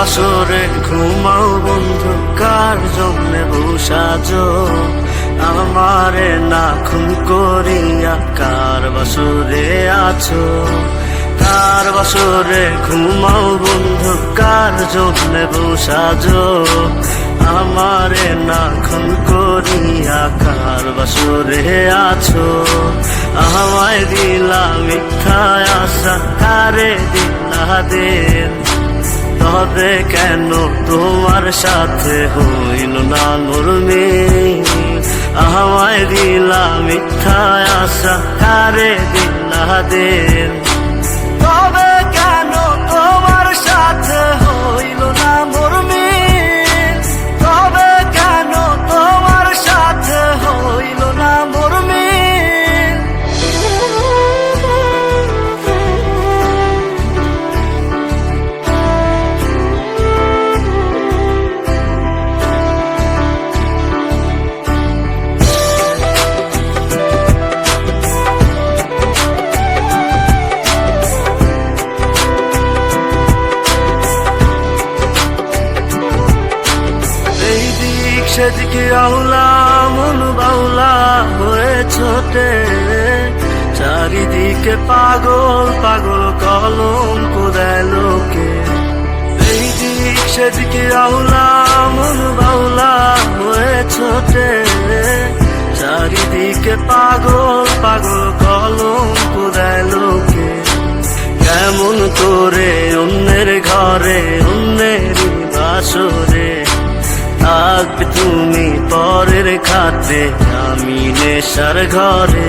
বাসরে ঘুমাও বন্ধু, কার জন্যে বসাজো আমারে না খুন করিয়া কার বাসরে আছো? কার বাসরে ঘুমাও বন্ধু, কার জন্যে বসাজো আমারে না খুন করিয়া কার বাসরে আছো? আমায় দিলা মিথ্যা আশা কারে দিলা দেন। তবে কেন? তোমার সাথে হইল না নরমে। আমায় দিলা মিথ্যা আশা কারে দিলা তবে কেন তোমার সাথে দিক সেদিকে আউলা, মন বাউলা হয়ে ছোটে। চারিদিকে পাগল পাগল কলম কোদায় লোকে। এই দিক সেদিকে আউলা, মন বাউলা হয়ে ছোটে। চারিদিকে পাগল পাগল কলম কোদায় লোকে। কেমন করে অন্যের ঘরে খাতে আমি নেশার ঘরে।